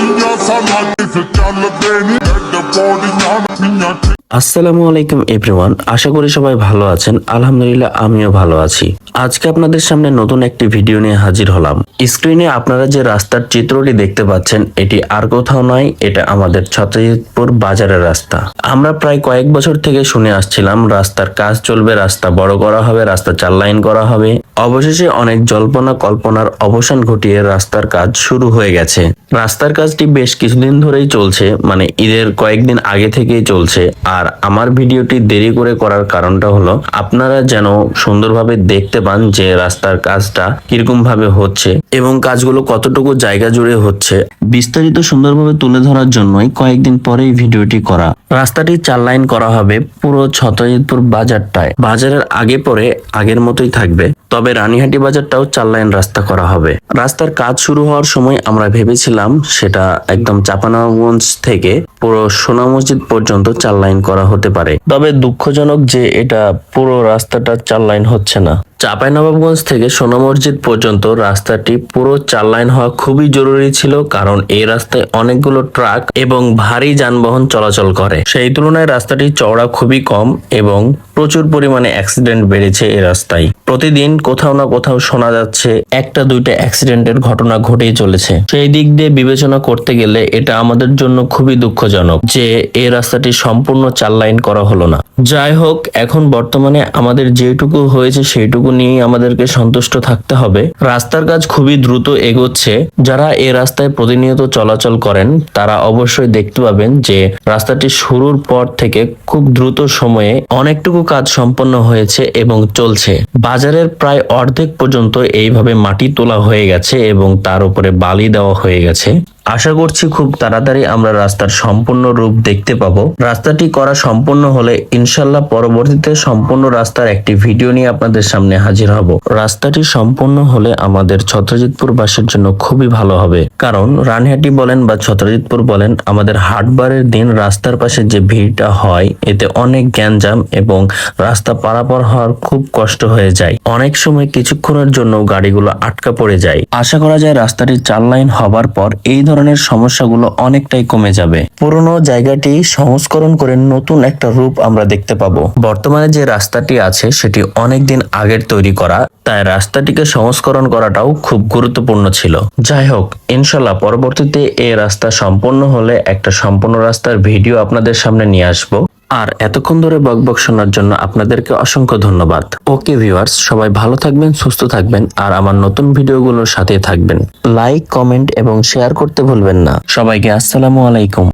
Acıya sana bizi karlı beni Nerede boğdun yanıp minyak আসসালামু আলাইকুম everyone আশা করি সবাই ভালো আছেন। আলহামদুলিল্লাহ, আমিও ভালো আছি। আজকে আপনাদের সামনে নতুন একটি ভিডিও নিয়ে হাজির হলাম। স্ক্রিনে আপনারা যে রাস্তার চিত্রটি দেখতে পাচ্ছেন, এটি আর কোথাও নয়, এটা আমাদের ছত্রজিৎপুর বাজারের রাস্তা। আমরা প্রায় কয়েক বছর থেকে শুনে আসছিলাম, রাস্তার কাজ চলবে, রাস্তা বড় করা হবে, রাস্তা চার লাইন করা হবে। অবশেষে অনেক জল্পনা, কল্পনার অবসান ঘটিয়ে রাস্তার কাজ শুরু হয়ে গেছে। রাস্তার কাজটি বেশ কিছুদিন ধরেই চলছে মানে ঈদের কয়েকদিন আগে থেকেই চলছে। আর আমার ভিডিওটি দেরি করে করার কারণটা হলো, আপনারা যেন সুন্দরভাবে দেখতে পান যে রাস্তার কাজটা কীরকম ভাবে হচ্ছে এবং কাজগুলো কতটুকু জায়গা জুড়ে হচ্ছে। বিস্তারিত সুন্দরভাবে তুলে ধরার জন্যই কয়েকদিন পরেই ভিডিওটি করা। রাস্তাটি চার লাইন করা হবে পুরো ছতজিৎপুর বাজারটায়। বাজারের আগে পরে আগের মতোই থাকবে, তবে রানীহাটি বাজারটাও চার লাইন রাস্তা করা হবে। রাস্তার কাজ শুরু হওয়ার সময় আমরা ভেবেছিলাম সেটা একদম চাপানাগঞ্জ থেকে পুরো সোনা মসজিদ পর্যন্ত চার লাইন করা হতে পারে। তবে দুঃখজনক যে এটা পুরো রাস্তাটা চার লাইন হচ্ছে না। চাঁপাইনবাবগঞ্জ থেকে সোনা মসজিদ পর্যন্ত রাস্তাটি পুরো চার লাইন হওয়া খুবই জরুরি ছিল কারণ এই রাস্তায় অনেকগুলো ট্রাক এবং ভারী যানবাহন চলাচল করে। সেই তুলনায় রাস্তাটি চওড়া খুবই কম এবং প্রচুর পরিমাণে অ্যাক্সিডেন্ট বেড়েছে এই রাস্তায়। প্রতিদিন কোথাও না কোথাও শোনা যাচ্ছে, একটা দুইটা অ্যাক্সিডেন্টের ঘটনা ঘটেই চলেছে। সেই দিক দিয়ে বিবেচনা করতে গেলে এটা আমাদের জন্য খুবই দুঃখজনক যে এই রাস্তাটি সম্পূর্ণ চার লাইন করা হলো না। যাই হোক, এখন বর্তমানে আমাদের যেটুকু হয়েছে সেইটুকু নিয়েই আমাদেরকে সন্তুষ্ট থাকতে হবে। রাস্তার কাজ খুবই দ্রুত এগোচ্ছে। যারা এই রাস্তায় প্রতিনিয়ত চলাচল করেন, তারা অবশ্যই দেখতে পাবেন যে রাস্তাটি শুরুর পর থেকে খুব দ্রুত সময়ে অনেকটুকু কাজ সম্পন্ন হয়েছে এবং চলছে। বাজারের প্রায় অর্ধেক পর্যন্ত এইভাবে মাটি তোলা হয়ে গেছে এবং তার উপরে বালি দেওয়া হয়ে গেছে। আশা করছি খুব তাড়াতাড়ি আমরা রাস্তার সম্পূর্ণ রূপ দেখতে পাব। রাস্তাটি করা সম্পূর্ণ হলে ইনশাল্লাহ পরবর্তীতে সম্পূর্ণ রাস্তার একটি ভিডিও নিয়ে আপনাদের সামনে হাজির হব। রাস্তাটি সম্পূর্ণ হলে আমাদের ছত্রজিৎপুর বাসের জন্য খুবই ভালো হবে। কারণ রানহাটি বলেন বা ছত্রজিৎপুর বলেন, আমাদের হাটবারের দিন রাস্তার পাশে যে ভিড়টা হয়, এতে অনেক গ্যাঞ্জাম এবং রাস্তা পারাপার হওয়ার খুব কষ্ট হয়ে যায়। অনেক সময় কিছুক্ষণের জন্য গাড়িগুলো আটকা পড়ে যায়। আশা করা যায় রাস্তাটি চার লাইন হবার পর এই ধরনের সমস্যাগুলো অনেকটাই কমে যাবে। পুরনো জায়গাটি সংস্করণ করে নতুন একটা রূপ আমরা দেখতে পাবো। বর্তমানে যে রাস্তাটি আছে, সেটি অনেক দিন আগের তৈরি করা, তাই রাস্তাটিকে সংস্করণ করাটাও খুব গুরুত্বপূর্ণ ছিল। যাই হোক, ইনশাল্লাহ পরবর্তীতে এই রাস্তা সম্পন্ন হলে একটা সম্পূর্ণ রাস্তার ভিডিও আপনাদের সামনে নিয়ে আসব। আর এতক্ষণ ধরে বকবক শোনার জন্য আপনাদেরকে অসংখ্য ধন্যবাদ। ওকে ভিউয়ার্স, সবাই ভালো থাকবেন, সুস্থ থাকবেন, আর আমার নতুন ভিডিওগুলোর সাথে থাকবেন। লাইক, কমেন্ট এবং শেয়ার করতে ভুলবেন না। সবাইকে আসসালামু আলাইকুম।